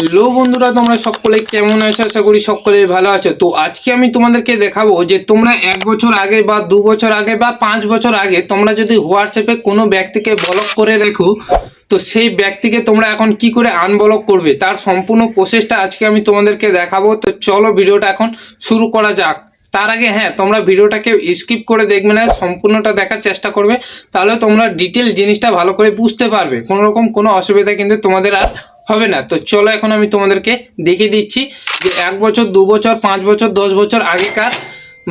Hello বন্ধুরা, তোমরা সকলে কেমন আছো? আশা করি সকলে ভালো আছো। তো আজকে আমি তোমাদেরকে দেখাবো যে তোমরা এক বছর আগে বা দু বছর আগে বা পাঁচ বছর আগে তোমরা যদি হোয়াটসঅ্যাপে কোনো ব্যক্তিকে ব্লক করে রেখো, তো সেই ব্যক্তিকে তোমরা এখন কি করে আনব্লক করবে? তার সম্পূর্ণ প্রসেসটা আজকে আমি তোমাদেরকে দেখাবো। তো চলো ভিডিওটা এখন শুরু করা যাক। তার আগে হ্যাঁ তোমরা ভিডিওটাকে স্কিপ করে দেখবে না, সম্পূর্ণটা দেখার চেষ্টা করবে। তাহলে তোমরা ডিটেল জিনিসটা ভালো করে বুঝতে পারবে। কোনো রকম কোনো অসুবিধা কিন্তু তোমাদের আর হবে না। তো চলো এখন আমি তোমাদেরকে দেখিয়ে দিচ্ছি যে এক বছর, দু বছর, পাঁচ বছর, দশ বছর আগেকার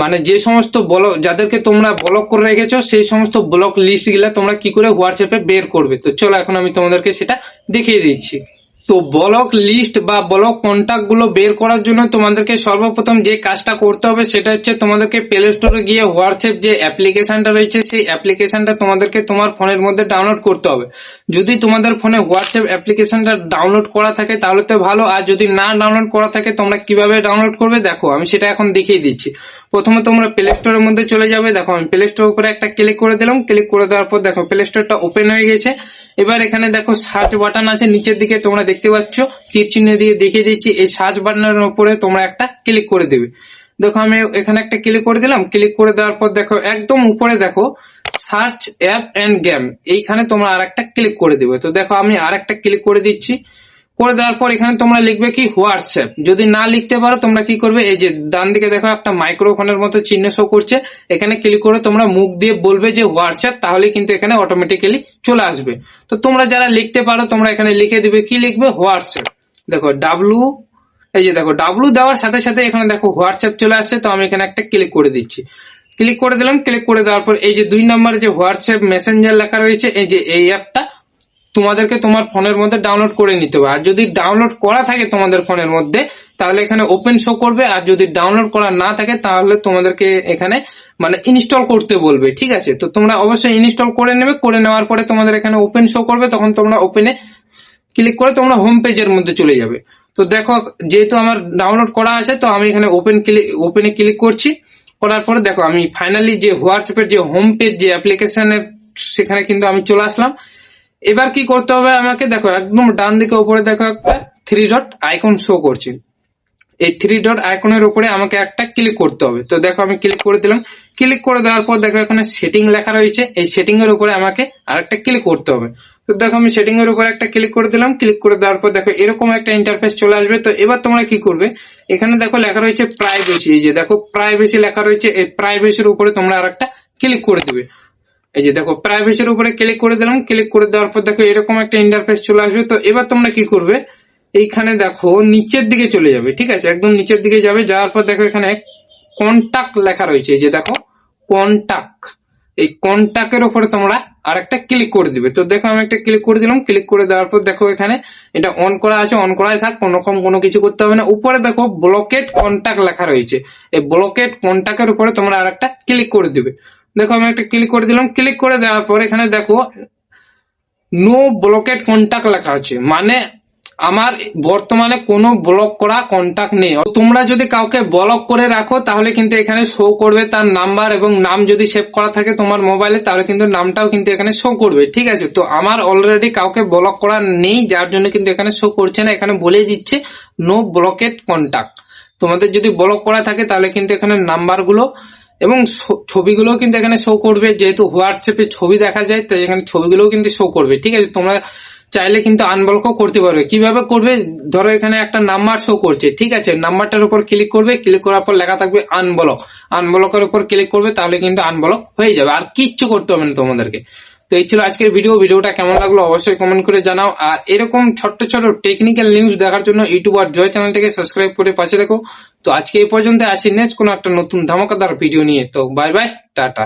মানে যে সমস্ত ব্লক যাদেরকে তোমরা ব্লক করে রেখেছো, সেই সমস্ত ব্লক লিস্টগুলো তোমরা কি করে হোয়াটসঅ্যাপে বের করবে? তো চলো এখন আমি তোমাদেরকে সেটা দেখিয়ে দিচ্ছি। তো ব্লক লিস্ট বা ব্লক কন্ট্যাক্টগুলো বের করার জন্য তোমাদেরকে সর্বপ্রথম যে কাজটা করতে হবে সেটা হচ্ছে তোমাদেরকে প্লে স্টোরে গিয়ে হোয়াটসঅ্যাপ যে অ্যাপ্লিকেশনটা রয়েছে, সেই অ্যাপ্লিকেশনটা তোমাদেরকে তোমার ফোনের মধ্যে ডাউনলোড করতে হবে। যদি তোমাদের ফোনে হোয়াটসঅ্যাপ অ্যাপ্লিকেশনটা ডাউনলোড করা থাকে তাহলে তো ভালো, আর যদি না ডাউনলোড করা থাকে তোমরা কীভাবে ডাউনলোড করবে? দেখো, আমি সেটা এখন দেখিয়ে দিচ্ছি। প্রথমে তোমরা প্লে স্টোরের মধ্যে চলে যাবে, দেখো আমি প্লে স্টোর উপরে একটা ক্লিক করে দিলাম ক্লিক করে দেওয়ার পর দেখো প্লে স্টোরটা ওপেন হয়ে গেছে। এবার এখানে দেখো সার্চ বাটন আছে, নিচের দিকে তোমরা দেখতে পাচ্ছ? তীর চিহ্ন দিয়ে দেখিয়ে দিচ্ছি। এই সার্চ বাটনের উপরে তোমরা একটা ক্লিক করে দেবে। দেখো, আমি এখানে একটা ক্লিক করে দিলাম। ক্লিক করে দেওয়ার পর দেখো, একদম উপরে দেখো, সার্চ অ্যাপ অ্যান্ড গেম। এইখানে তোমরা আর একটা ক্লিক করে দেবে। তো দেখো, আমি আর একটা ক্লিক করে দিচ্ছি। করে দেওয়ার পর এখানে তোমরা লিখবে কি হোয়াটসঅ্যাপ যদি না লিখতে পারো, তোমরা কি করবে? এই যে ডান দিকে দেখো একটা মাইক্রোফোনের মতো চিহ্ন শো করছে। এখানে ক্লিক করে তোমরা মুখ দিয়ে বলবে যে হোয়াটসঅ্যাপ তাহলে কিন্তু এখানে অটোমেটিক্যালি চলে আসবে। তো তোমরা যারা লিখতে পারো, তোমরা এখানে লিখে দিবে, কি লিখবে? হোয়াটসঅ্যাপ দেখো ডাব্লু এই যে দেখো ডাব্লু দেওয়ার সাথে সাথে এখানে দেখো হোয়াটসঅ্যাপ চলে আসছে, তো আমি এখানে একটা ক্লিক করে দিচ্ছি। ক্লিক করে দিলাম ক্লিক করে দেওয়ার পর এই যে দুই নম্বরে যে হোয়াটসঅ্যাপ মেসেঞ্জার লেখা রয়েছে, এই যে এই অ্যাপটা তোমাদেরকে তোমার ফোনের মধ্যে ডাউনলোড করে নিতে হবে। আর যদি ডাউনলোড করা থাকে তোমাদের ফোনের মধ্যে, তাহলে এখানে ওপেন শো করবে। আর যদি ডাউনলোড করা না থাকে, তাহলে তোমাদেরকে এখানে মানে ইনস্টল করতে বলবে, ঠিক আছে? তো তোমরা অবশ্যই ইনস্টল করে নেবে। করে নেওয়ার পরে তোমাদের এখানে ওপেন শো করবে। তখন তোমরা ওপেনে ক্লিক করে তোমরা হোম পেজের মধ্যে চলে যাবে। তো দেখো, যেহেতু আমার ডাউনলোড করা আছে, তো আমি এখানে ওপেন ক্লিক ওপেনে ক্লিক করছি। করার পরে দেখো, আমি ফাইনালি যে হোয়াটসঅ্যাপের যে হোম পেজ যে অ্যাপ্লিকেশনের সেখানে কিন্তু আমি চলে আসলাম। এবার কি করতে হবে আমাকে? দেখো, একদম ডান দিকে উপরে দেখো একটা থ্রি ডট আইকন শো করছে। এই থ্রি ডট আইকনের উপরে আমাকে একটা ক্লিক করতে হবে। তো দেখো, আমি ক্লিক করে দিলাম। ক্লিক করে দেওয়ার পর দেখো, এখানে সেটিং লেখা রয়েছে। এই সেটিং এর উপরে আমাকে আরেকটা ক্লিক করতে হবে। তো দেখো, আমি সেটিং এর উপরে একটা ক্লিক করে দিলাম। ক্লিক করে দেওয়ার পর দেখো, এরকম একটা ইন্টারফেস চলে আসবে। তো এবার তোমরা কি করবে? এখানে দেখো, লেখা রয়েছে প্রাইভেসি এই যে দেখো প্রাইভেসি লেখা রয়েছে। এই প্রাইভেসির উপরে তোমরা আরেকটা ক্লিক করে দিবে। এই যে দেখো প্রাইভেসির উপরে ক্লিক করে দিলাম ক্লিক করে দেওয়ার পর দেখো এরকম একটা ইন্টারফেস চলে আসবে। তো এবার তোমরা কি করবে? এইখানে দেখো, নিচের দিকে চলে যাবে, ঠিক আছে? একদম নিচের দিকে যাবে, যাওয়ার পর দেখো এখানে কন্টাক্ট লেখা রয়েছে, এই যে দেখো কন্টাক্ট এই কন্টাক্টের উপরে তোমরা আর একটা ক্লিক করে দিবে। তো দেখো আমি একটা ক্লিক করে দিলাম ক্লিক করে দেওয়ার পর দেখো এখানে এটা অন করা আছে অন করাই থাক, কোনো রকম কোনো কিছু করতে হবে না। উপরে দেখো ব্লকেট কন্টাক্ট লেখা রয়েছে। এই ব্লকেট কন্টাক্টের উপরে তোমরা আর একটা ক্লিক করে দিবে। দেখো, আমি একটা ক্লিক করে দিলাম। ক্লিক করে দেওয়ার পর এখানে দেখো নো ব্লকেট কন্টাক্ট লেখা আছে। মানে আমার বর্তমানে কোনো ব্লক করা কন্টাক্ট নেই। তোমরা যদি কাউকে ব্লক করে রাখো, তাহলে কিন্তু এখানে শো করবে তার নাম্বার এবং নাম যদি সেভ করা থাকে তোমার মোবাইলে তাহলে কিন্তু নামটাও কিন্তু এখানে শো করবে। ঠিক আছে? তো আমার অলরেডি কাউকে ব্লক করা নেই, যার জন্য কিন্তু এখানে শো করছে না। এখানে বলে দিচ্ছে নো ব্লকেট কন্টাক্ট তোমাদের যদি ব্লক করা থাকে, তাহলে কিন্তু এখানে নাম্বারগুলো এবং ছবিগুলো কিন্তু এখানে শো করবে। যেহেতু হোয়াটসঅ্যাপে ছবি দেখা যায়, তাই এখানে ছবিগুলোও কিন্তু শো করবে। ঠিক আছে? তোমরা চাইলে কিন্তু আনবলকও করতে পারবে। কীভাবে করবে? ধরো এখানে একটা নাম্বার শো করছে। ঠিক আছে? নাম্বারটার উপর ক্লিক করবে। ক্লিক করার পর লেখা থাকবে আনবলক আনবলকের উপর ক্লিক করবে, তাহলে কিন্তু আনবলক হয়ে যাবে। আর কিচ্ছু করতে হবে না তোমাদেরকে। তো এই ছিল আজকের ভিডিও ভিডিওটা কেমন লাগল অবশ্যই কমেন্ট করে জানাও। আর এরকম ছোট্ট ছোট টেকনিক্যাল নিউজ দেখার জন্য ইউটিউব আর জয় চ্যানেলটাকে সাবস্ক্রাইব করে পাশে রাখো তো আজকে এই পর্যন্ত আসি নেক্সট কোনো একটা নতুন ধামাকাদার ভিডিও নিয়ে। তো বাই বাই টাটা।